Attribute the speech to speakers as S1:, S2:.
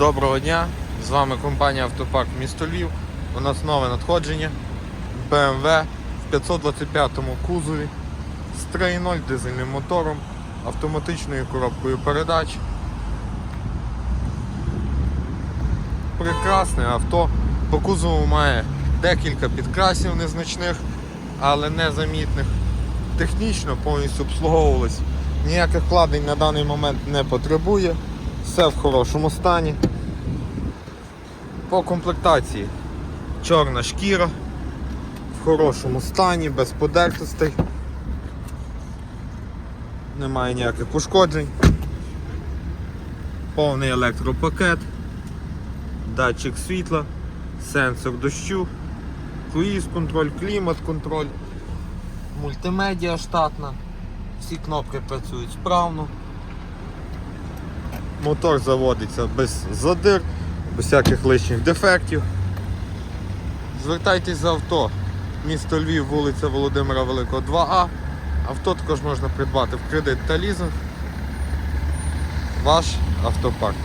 S1: Доброго дня! З вами компанія Автопарк місто Львів. У нас нове надходження BMW в 525 кузові з 3.0 дизельним мотором, автоматичною коробкою передач. Прекрасне авто. По кузову має декілька підкрасів незначних, але незамітних. Технічно повністю обслуговувалось. Ніяких вкладень на даний момент не потребує. Все в хорошому стані. По комплектації чорна шкіра в хорошому стані, без подертостей. Немає ніяких ушкоджень. Повний електропакет, датчик світла, сенсор дощу, круїз контроль, клімат контроль, мультимедіа штатна, всі кнопки працюють справно. Мотор заводиться без задир, без всяких лишніх дефектів. Звертайтесь за авто. Місто Львів, вулиця Володимира Великого 2А. Авто також можна придбати в кредит та лізинг. Ваш автопарк.